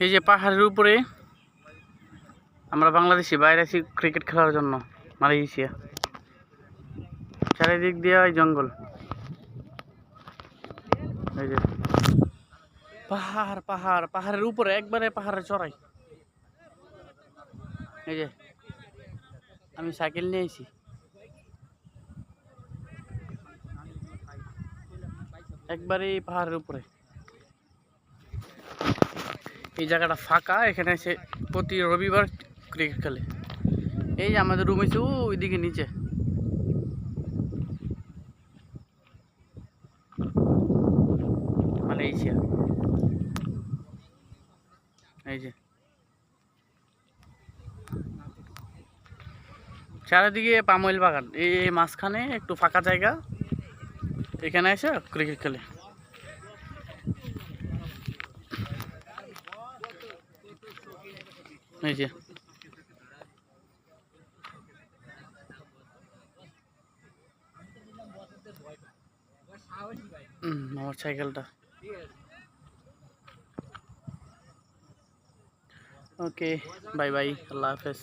এই যে পাহাড়ের উপরে আমরা বাংলাদেশি বাইরে আছি ক্রিকেট খেলার জন্য, মালয়েশিয়া। চারিদিক দিয়ে ওই জঙ্গল। এই যে। পাহাড় পাহাড়, পাহাড়ের উপরে একবারে পাহাড়ে চড়াই। এই যে, আমি সাইকেল নিয়ে এসেছি একবারে পাহাড়ের উপরে। এই জায়গাটা ফাঁকা, এখানে এসে প্রতি রবিবার ক্রিকেট খেলে। এই যে আমাদের রুম এসে ওইদিকে নিচে। মালয়েশিয়া এই যে। চারিদিকে পামইল বাগান, এই মাঝখানে একটু ফাঁকা জায়গা। এখানে এসে ক্রিকেট খেলে। এই যে। আমার সাইকেলটা। ওকে বাই বাই আল্লাহ হাফেজ।